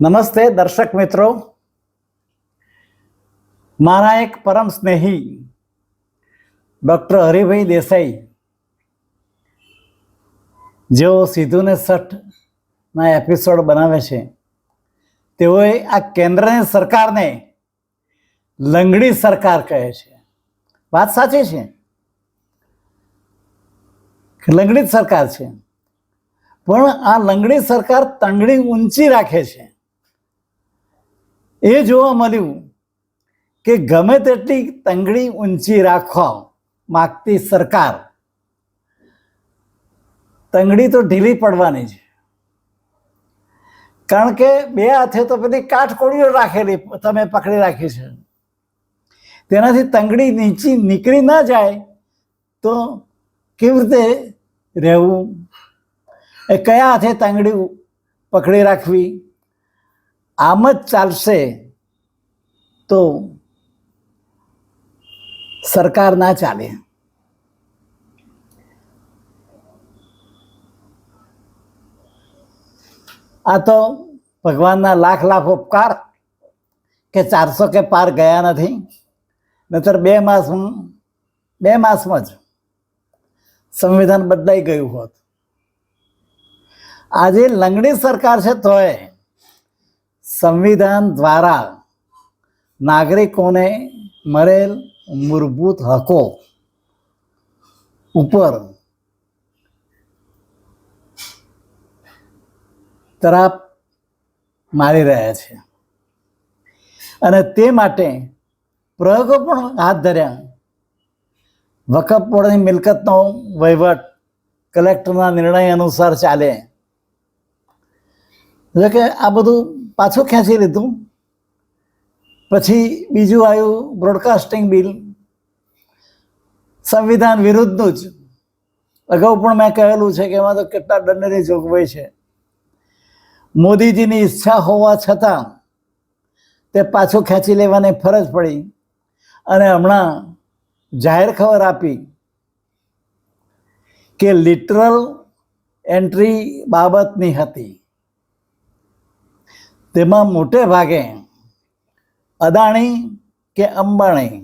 નમસ્તે દર્શક મિત્રો. મારા એક પરમ સ્નેહી ડૉક્ટર હરિભાઈ દેસાઈ, જેઓ સીધુને સઠના એપિસોડ બનાવે છે, તેઓએ આ કેન્દ્રની સરકારને લંગડી સરકાર કહે છે. વાત સાચી છે? લંગડી સરકાર છે? પણ આ લંગડી સરકાર તંગડી ઊંચી રાખે છે. એ જોવા મળ્યું કે ગમે તેટલી તંગડી ઊંચી રાખવા માગતી સરકાર, તંગડી તો ઢીલી પડવાની છે. કારણ કે બે હાથે તો બધી કાઠકોડીઓ રાખેલી તમે પકડી રાખી છે. તેનાથી તંગડી નીચી નીકળી ના જાય તો કેવી રીતે રહેવું? એ કયા હાથે તંગડી પકડી રાખવી? આમ જ ચાલશે તો સરકાર ના ચાલે. આ તો ભગવાનના લાખ લાખ ઉપકાર કે ચારસો કે પાર ગયા નથી. નહીતર બે માસ બે માસમાં જ સંવિધાન બદલાઈ ગયું હોત. આજે લંગડી સરકાર છે તોય સંવિધાન દ્વારા નાગરિકોને મળેલ મૂળભૂત હકો ઉપર તરાપ મારી રહ્યા છે. અને તે માટે પ્રયોગો પણ હાથ ધર્યા. વકફ બોર્ડની મિલકતનો વહીવટ કલેક્ટરના નિર્ણય અનુસાર ચાલે. એટલે કે આ બધું પાછું ખેંચી લીધું. પછી બીજું આવ્યું બ્રોડકાસ્ટિંગ બિલ સંવિધાન વિરુદ્ધનું જ. અગાઉ પણ મેં કહેલું છે કે એમાં તો કેટલા દંડની જોગવાઈ છે. મોદીજીની ઈચ્છા હોવા છતાં તે પાછું ખેંચી લેવાની ફરજ પડી અને હમણાં જાહેર ખબર આપી કે લિટરલ એન્ટ્રી બાબતની હતી. તેમાં મોટે ભાગે અદાણી કે અંબાણી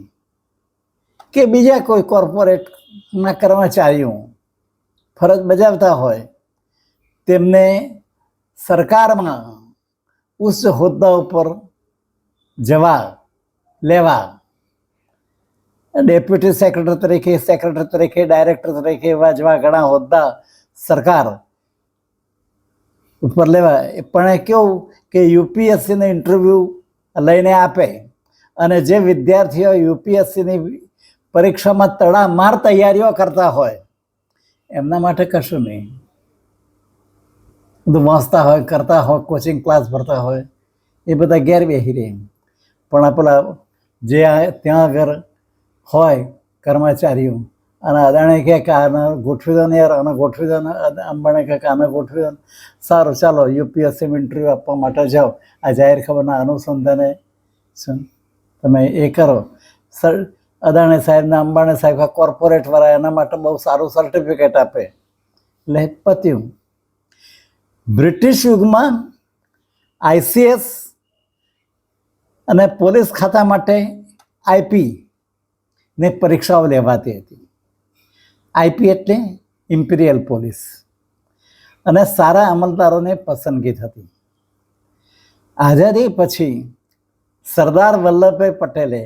કે બીજા કોઈ કોર્પોરેટના કર્મચારીઓ ફરજ બજાવતા હોય, તેમને સરકારમાં ઉચ્ચ હોદ્દા ઉપર જવા, લેવા. ડેપ્યુટી સેક્રેટરી તરીકે સેક્રેટરી તરીકે, ડાયરેક્ટર તરીકે એવા જેવા ઘણા હોદ્દા સરકાર ઉપર લેવા પણ એ કેવું કે યુપીએસસીને ઇન્ટરવ્યૂ લઈને આપે. અને જે વિદ્યાર્થીઓ યુપીએસસીની પરીક્ષામાં તડામાર તૈયારીઓ કરતા હોય, એમના માટે કશું નહીં. બધું વાંચતા હોય, કરતા હોય કોચિંગ ક્લાસ ભરતા હોય, એ બધા ગેર રહે પણ આ પેલા જે ત્યાં આગળ હોય કર્મચારીઓ અને અદાણી કહે ગોઠવી દો ને યાર, આને ગોઠવી દો અંબાણી કહે કે આને ગોઠવી દો સારું, ચાલો યુપીએસસીમાં ઇન્ટરવ્યૂ આપવા માટે જાઓ. આ જાહેર ખબરના અનુસંધાને શું? તમે એ કરો. સર, અદાણી સાહેબને અંબાણી સાહેબ કોર્પોરેટવાળા એના માટે બહુ સારું સર્ટિફિકેટ આપે. એટલે પત્યું. બ્રિટિશ યુગમાં આઈસીએસ અને પોલીસ ખાતા માટે આઈપી ને પરીક્ષાઓ લેવાતી હતી. આઈપી એટલે ઇમ્પિરિયલ પોલીસ. અને સારા અમલદારોને પસંદગી થતી. આઝાદી પછી સરદાર વલ્લભભાઈ પટેલે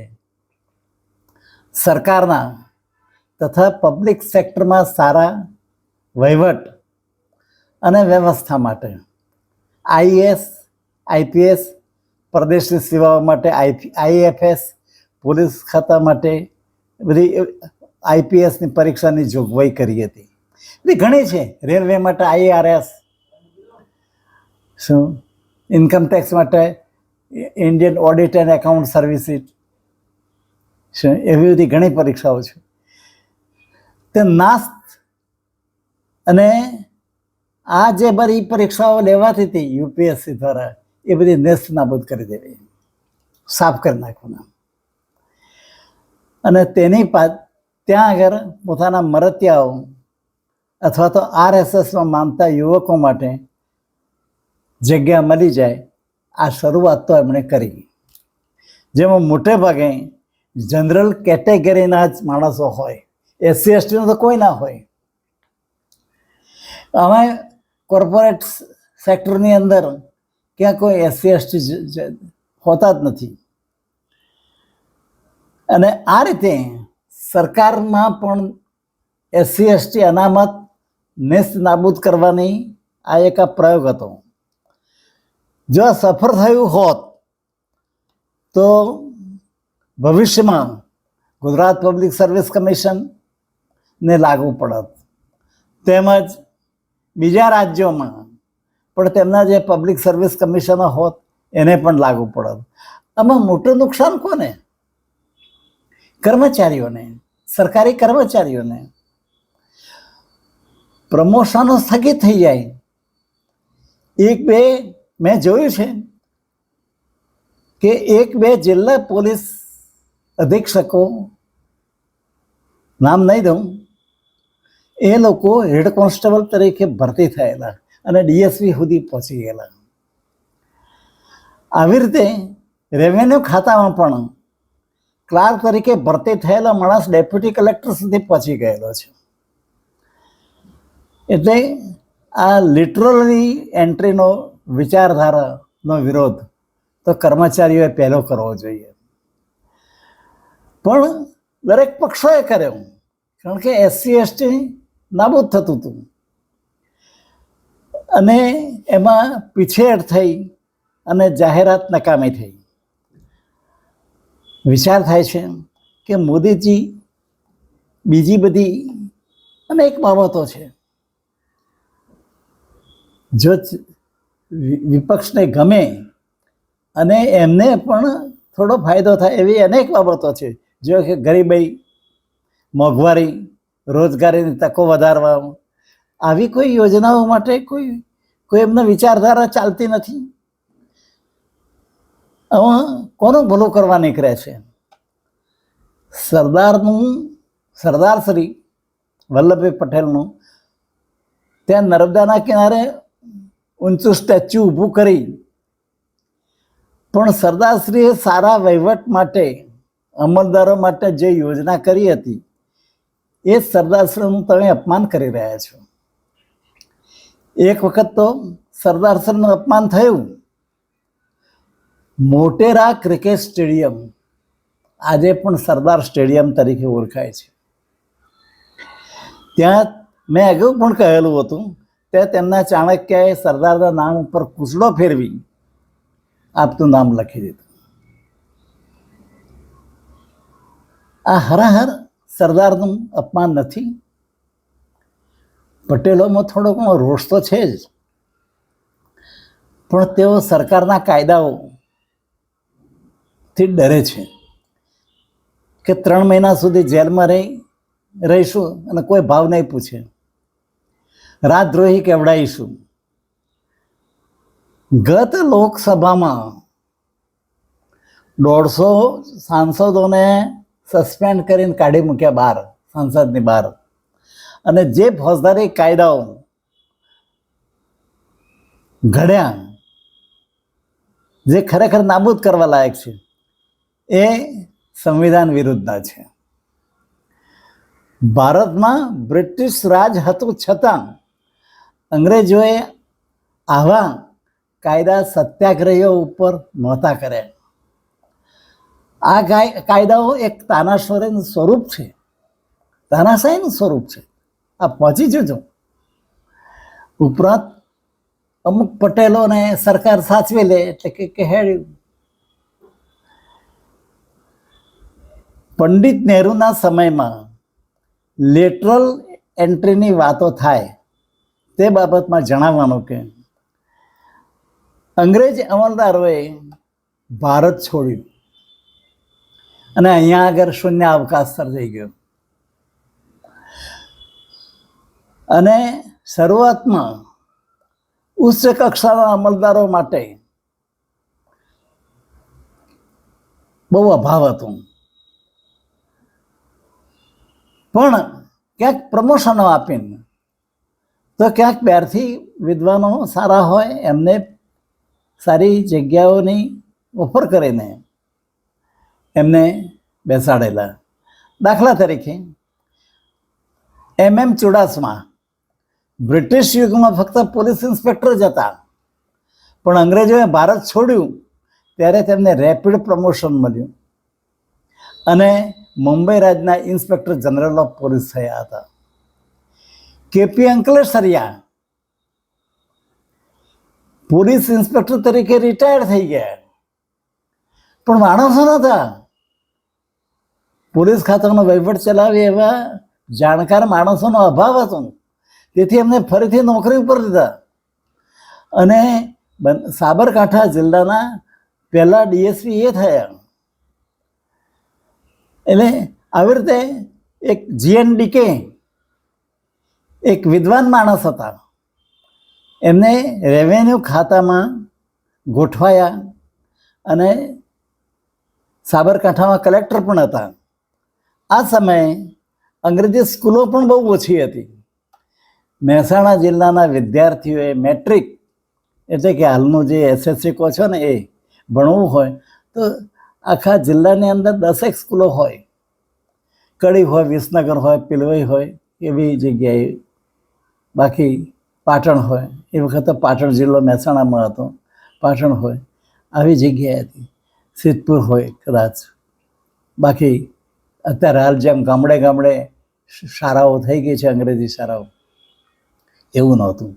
સરકારના તથા પબ્લિક સેક્ટરમાં સારા વહીવટ અને વ્યવસ્થા માટે આઈએસ આઈપીએસ પ્રદેશની સેવાઓ માટે આઈ આઈએફએસ પોલીસ ખાતા માટે બધી આઈપીએસની પરીક્ષાની જોગવાઈ કરી હતી. એટલે ઘણી છે, રેલવે માટે આઈઆરએસ, શું? ઇન્કમટેક્સ માટે Indian audit and account services શું? એવી બધી ઘણી પરીક્ષાઓ છે. તે નાસ્ત અને આ જે બધી પરીક્ષાઓ લેવાતી હતી, યુપીએસસી દ્વારા, એ બધી નેસ્ત નાબૂદ કરી દેવી. સાફ કરી નાખવાના અને તેની પા ત્યાં આગળ પોતાના મરતિયાઓ અથવા તો આરએસએસમાં માનતા યુવકો માટે જગ્યા મળી જાય, આ શરૂઆત તો એમણે કરી. જેમાં મોટે ભાગે જનરલ કેટેગરીના જ માણસો હોય એસસી એસટીનો તો કોઈ ના હોય. અમે કોર્પોરેટ સેક્ટરની અંદર ક્યાં કોઈ એસસી એસટી હોતા જ નથી. અને આ રીતે સરકારમાં પણ એસસી, એસટી અનામત નેસ્ત નાબૂદ કરવાની આ એક આ પ્રયોગ હતો. જો આ સફળ થયું હોત, તો ભવિષ્યમાં ગુજરાત પબ્લિક સર્વિસ કમિશન ને લાગુ પડત. તેમજ બીજા રાજ્યોમાં પણ તેમના જે પબ્લિક સર્વિસ કમિશનો હોત, એને પણ લાગુ પડત. આમાં મોટું નુકસાન કોને? કર્મચારીઓને. સરકારી કર્મચારીઓને. પ્રમોશનો સ્થગિત થઈ જાય. એક બે, મેં જોયું છે કે એક બે જિલ્લા પોલીસ અધિક્ષકો, નામ નહીં દઉં, એ લોકો હેડ કોન્સ્ટેબલ તરીકે ભરતી થયેલા અને ડીએસપી સુધી પહોંચી ગયેલા. આવી રીતે રેવન્યુ ખાતામાં પણ ક્લાર્ક તરીકે ભરતી થયેલા માણસ ડેપ્યુટી કલેક્ટર સુધી પહોંચી ગયેલો છે. એટલે આ લિટરલી એન્ટ્રીનો વિચારધારાનો વિરોધ તો કર્મચારીઓએ પહેલો કરવો જોઈએ. પણ દરેક પક્ષોએ કર્યો, કારણ કે એસસી એસટી નાબૂદ થતું હતું. અને એમાં પીછેડ થઈ અને જાહેરાત નકામી થઈ. વિચાર થાય છે કે મોદીજી બીજી બધી અનેક બાબતો છે. જો વિપક્ષને ગમે અને એમને પણ થોડો ફાયદો થાય એવી અનેક બાબતો છે. જો કે ગરીબાઈ મોંઘવારી, રોજગારીની તકો વધારવા, આવી કોઈ યોજનાઓ માટે કોઈ કોઈ એમના વિચારધારા ચાલતી નથી. કોનું ભલું કરવા નીકળે છે? સરદારનું, સરદાર શ્રી વલ્લભભાઈ પટેલનું. ત્યાં નર્મદાના કિનારે ઊંચું સ્ટેચ્યુ ઊભું કરી. પણ સરદારશ્રીએ સારા વહીવટ માટે, અમલદારો માટે જે યોજના કરી હતી, એ સરદારશ્રીનું તમે અપમાન કરી રહ્યા છો. એક વખત તો સરદારશ્રીનું અપમાન થયું. મોટેરા ક્રિકેટ સ્ટેડિયમ આજે પણ સરદાર સ્ટેડિયમ તરીકે ઓળખાય છે. ત્યાં મેં અગાઉ પણ કહેલું હતું તે તેમના ચાણક્યએ સરદારના નામ ઉપર કૂચડો ફેરવી આપતું નામ લખી દીધું. આ હરાહર સરદારનું અપમાન નથી. પટેલોમાં થોડો ઘણો રોષ તો છે જ. પણ તેઓ સરકારના કાયદાઓ થી ડરે છે કે ત્રણ મહિના સુધી જેલમાં રહી, રહીશું અને કોઈ ભાવ નહીં પૂછે. રાજદ્રોહી કેવડાવીશું ગત લોકસભામાં દોઢસો સાંસદોને સસ્પેન્ડ કરીને કાઢી મૂક્યા બહાર સંસદની બહાર અને જે ફોજદારી કાયદાઓ ઘડ્યા, જે ખરેખર નાબૂદ કરવા લાયક છે એ સંવિધાન વિરુદ્ધના છે. ભારતમાં બ્રિટિશ રાજ હતું છતાં અંગ્રેજોએ આવા કાયદા સત્યાગ્રહીઓ ઉપર નહોતા કર્યા. આ કાય- કાયદાઓ એક તાનાશાહીનું સ્વરૂપ છે. તાનાશાહીનું સ્વરૂપ છે. આ પહોંચી જજો. ઉપરાંત અમુક પટેલોને સરકાર સાચવી લે એટલે કે કહેડ્યું પંડિત નહેરુના સમયમાં લેટરલ એન્ટ્રીની વાતો થાય તે બાબતમાં જણાવવાનું કે અંગ્રેજ અમલદારોએ ભારત છોડ્યું અને અહીંયા આગળ શૂન્ય અવકાશ સર્જાઈ ગયો. અને શરૂઆતમાં ઉચ્ચ કક્ષાના અમલદારો માટે બહુ અભાવ હતો. પણ ક્યાંક પ્રમોશનો આપીને તો ક્યાંક બહારથી વિદ્વાનો સારા હોય, એમને સારી જગ્યાઓની ઓફર કરીને એમને બેસાડેલા. દાખલા તરીકે, એમ એમ ચુડાસમા બ્રિટિશ યુગમાં ફક્ત પોલીસ ઇન્સ્પેક્ટર જ હતા. પણ અંગ્રેજોએ ભારત છોડ્યું, ત્યારે તેમને રેપિડ પ્રમોશન મળ્યું. અને મુંબઈ રાજના ઇન્સ્પેક્ટર જનરલ ઓફ પોલીસ થયા હતા. K P Ankleshwaria police inspector તરીકે રિટાયર થઈ ગયા. પણ માણસો નહોતા. પોલીસ ખાતાનો વહીવટ ચલાવે એવા જાણકાર માણસોનો અભાવ હતો. તેથી એમને ફરીથી નોકરી ઉપર લીધા. અને સાબરકાંઠા જિલ્લાના પહેલા ડીએસપી એ થયા. એટલે આવી રીતે એક જીએનડીકે એક વિદ્વાન માણસ હતા. એમને રેવન્યુ ખાતામાં ગોઠવાયા અને સાબરકાંઠામાં કલેક્ટર પણ હતા. આ સમયે અંગ્રેજી સ્કૂલો પણ બહુ ઓછી હતી. મહેસાણા જિલ્લાના વિદ્યાર્થીઓએ મેટ્રિક એટલે કે હાલનું જે એસએસસી કહો છો ને એ ભણવું હોય, તો આખા જિલ્લાની અંદર દસેક સ્કૂલો હોય. કડી હોય, વિસનગર હોય, પિલવઈ હોય, એવી જગ્યાએ બાકી પાટણ હોય. એ વખતે પાટણ જિલ્લો મહેસાણામાં હતો. પાટણ હોય. આવી જગ્યાએ હતી. સિદ્ધપુર હોય કદાચ. બાકી અત્યારે હાલ જેમ ગામડે ગામડે શાળાઓ થઈ ગઈ છે, અંગ્રેજી શાળાઓ. એવું નહોતું.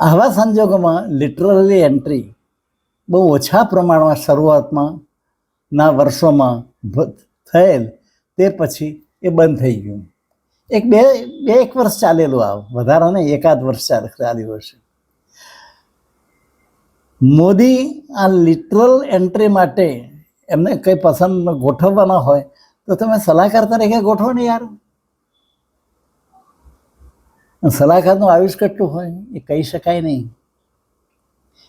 આવા સંજોગોમાં લિટરલી એન્ટ્રી બહુ ઓછા પ્રમાણમાં શરૂઆતમાં ના વર્ષોમાં થયેલ તે પછી એ બંધ થઈ ગયું. એક બે બે એક વર્ષ ચાલેલું આ, વધારે નહીં, એકાદ વર્ષ ચાલે, ચાલ્યું હશે. મોદી આ લિટરલ એન્ટ્રી માટે એમને કંઈ પસંદ ગોઠવવાના હોય, તો તમે સલાહકાર તરીકે ગોઠવો ને યાર. સલાહકારનું આયુષ કેટલું હોય, એ કહી શકાય નહીં.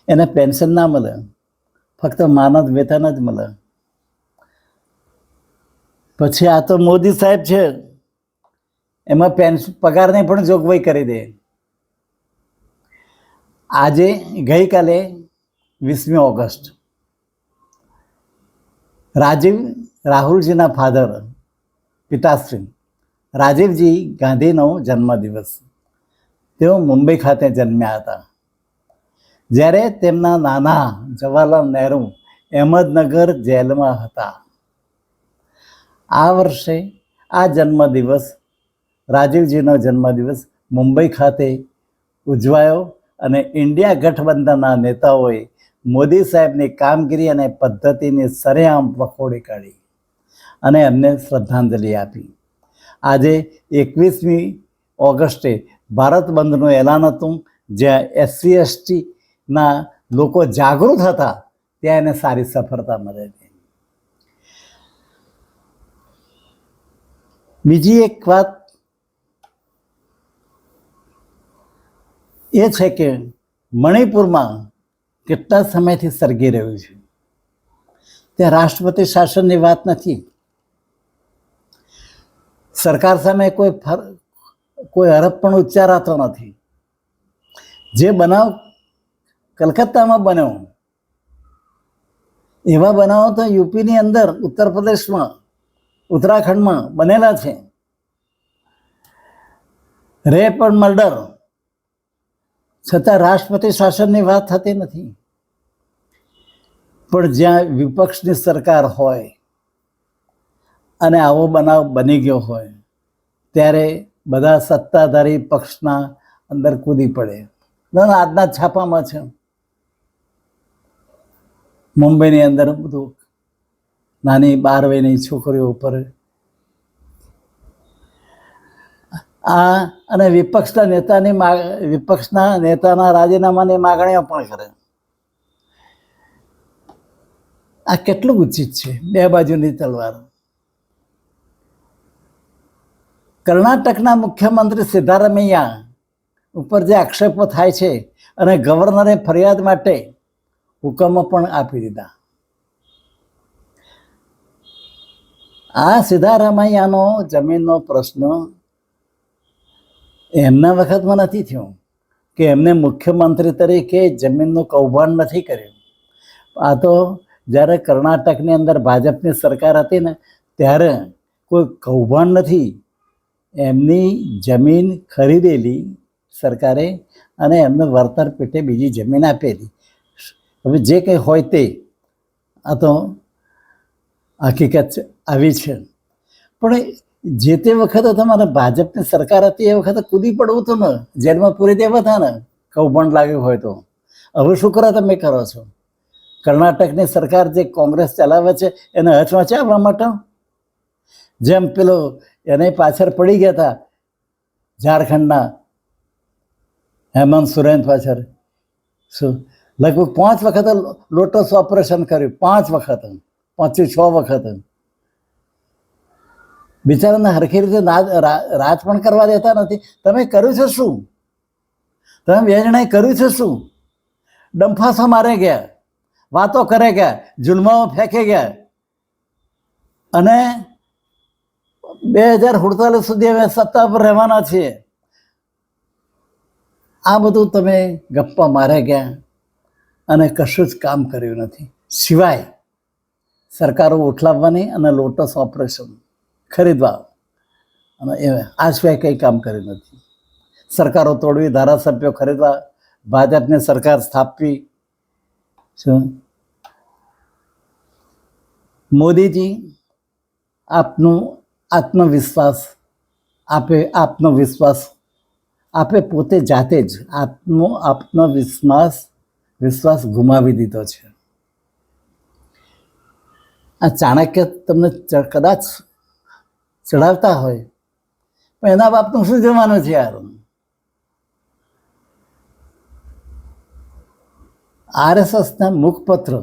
એને પેન્શન ના મળે. ફક્ત માનદ વેતન જ મળે. પછી આ તો મોદી સાહેબ છે. એમાં પેન્શન પગારની પણ જોગવાઈ કરી દે. આજે ગઈકાલે વીસમી ઓગસ્ટ. રાજીવ, રાહુલજીના ફાધર, પિતાશ્રી, રાજીવજી ગાંધીનો જન્મદિવસ. તેઓ મુંબઈ ખાતે જન્મ્યા હતા. જ્યારે તેમના નાના જવાહરલાલ નહેરુ અહેમદનગર જેલમાં હતા. આ વર્ષે આ જન્મદિવસ, રાજીવજીનો જન્મદિવસ મુંબઈ ખાતે ઉજવાયો અને ઇન્ડિયા ગઠબંધનના નેતાઓએ મોદી સાહેબની કામગીરી અને પદ્ધતિની સરેઆમ વખોડી કાઢી અને એમને શ્રદ્ધાંજલિ આપી. આજે એકવીસમી ઓગસ્ટે ભારત બંધનું એલાન હતું, જ્યાં એસસી એસટીના લોકો જાગૃત હતા, ત્યાં એને સારી સફળતા મળે છે બીજી એક વાત એ છે કે મણિપુરમાં કેટલા સમયથી સર્ગી રહ્યું છે? ત્યાં રાષ્ટ્રપતિ શાસનની વાત નથી. સરકાર સામે કોઈ ફર, કોઈ હરફ પણ ઉચ્ચારાતો નથી. જે બનાવ કલકત્તામાં બન્યો એવા બનાવો તો યુપીની અંદર ઉત્તર પ્રદેશમાં ઉત્તરાખંડમાં બનેલા છે. Rape and murder. છતાં રાષ્ટ્રપતિ શાસનની વાત થતી નથી. પણ જ્યાં વિપક્ષની સરકાર હોય અને આવો બનાવ બની ગયો હોય, ત્યારે બધા સત્તાધારી પક્ષના અંદર કૂદી પડે. ના આજના છાપામાં છે. મુંબઈની અંદર બધું નાની બાર વયની છોકરીઓ ઉપર. આ અને વિપક્ષના નેતાની માગ વિપક્ષના નેતાના રાજીનામાની માગણીઓ પણ કરે. આ કેટલું ઉચિત છે? બે બાજુની તલવાર. કર્ણાટકના મુખ્યમંત્રી સિદ્ધારમૈયા ઉપર જે આક્ષેપો થાય છે અને ગવર્નરે ફરિયાદ માટે હુકમો પણ આપી દીધા. આ સિદ્ધારમૈયાનો જમીનનો પ્રશ્ન એમના વખતમાં નથી થયો કે એમને મુખ્યમંત્રી તરીકે જમીનનું કૌભાંડ નથી કર્યું. આ તો જ્યારે કર્ણાટકની અંદર ભાજપની સરકાર હતી ને, ત્યારે કોઈ કૌભાંડ નથી. એમની જમીન ખરીદેલી સરકારે અને એમને વળતર પેટે બીજી જમીન આપેલી. હવે જે કંઈ હોય તે, આ તો હકીકત આવી છે. પણ જે તે વખતે તમારે ભાજપની સરકાર હતી, એ વખતે કૂદી પડવું હતું ને, જેલમાં પૂરી દેવા હતા ને કૌભાંડ લાગ્યું હોય તો. હવે શું કરો તમે કરો છો? કર્ણાટકની સરકાર જે કોંગ્રેસ ચલાવે છે, એને હચવાચાવવા માટે? જેમ પેલો એને પાછળ પડી ગયા હતા, ઝારખંડના હેમંત સોરેન પાછળ. શું? લગભગ પાંચ વખત લોટસ ઓપરેશન કર્યું, પાંચ વખત પાંચથી છ વખત બિચારાને હરખી રીતે રાત પણ કરવા દેતા નથી. તમે કર્યું છે શું? તમે બે જણાએ કર્યું છે શું? ડંફાસો મારે ગયા, વાતો કરે ગયા જુલમાઓ ફેંકે ગયા. અને બે હજાર સુડતાલીસ સુધી અમે સત્તા પર રહેવાના છીએ. આ બધું તમે ગપ્પા મારે ગયા. અને કશું જ કામ કર્યું નથી. સિવાય સરકારો ઉઠલાવવાની અને લોટસ ઓપરેશન ખરીદવા. અને એ આ સિવાય કંઈ કામ કર્યું નથી. સરકારો તોડવી, ધારાસભ્યો ખરીદવા, ભાજપની સરકાર સ્થાપવી. શું? મોદીજી આપનું આત્મવિશ્વાસ આપે આપનો વિશ્વાસ આપે પોતે જાતે જ આત્મો આપનો વિશ્વાસ ગુમાવી દીધો છે. આ ચાણક્ય તમને કદાચ ચડાવતા હોય, પણ એના બાપનું શું જવાનું છે યાર આરએસએસના મુખપત્ર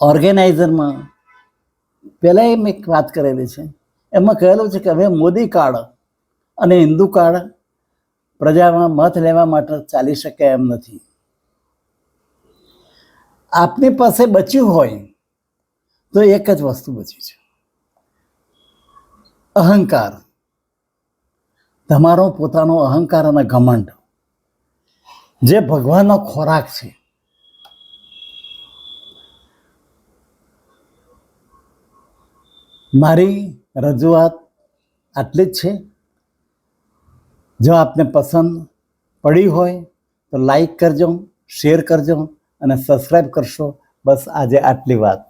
ઓર્ગેનાઇઝરમાં પહેલાં મેં એક વાત કરેલી છે. એમાં કહેલું છે કે હવે મોદી કાર્ડ અને હિન્દુ કાર્ડ પ્રજામાં મત લેવા માટે ચાલી શકે એમ નથી. આપની પાસે બચ્યું હોય તો એક જ વસ્તુ બચી છે. અહંકાર. તમારો પોતાનો અહંકાર અને ઘમંડ જે ભગવાનનો ખોરાક છે. મારી રજૂઆત આટલી જ છે. જો આપને પસંદ પડી હોય તો લાઈક કરજો, શેર કરજો. અને સબસ્ક્રાઈબ કરશો. બસ આજે આટલી વાત.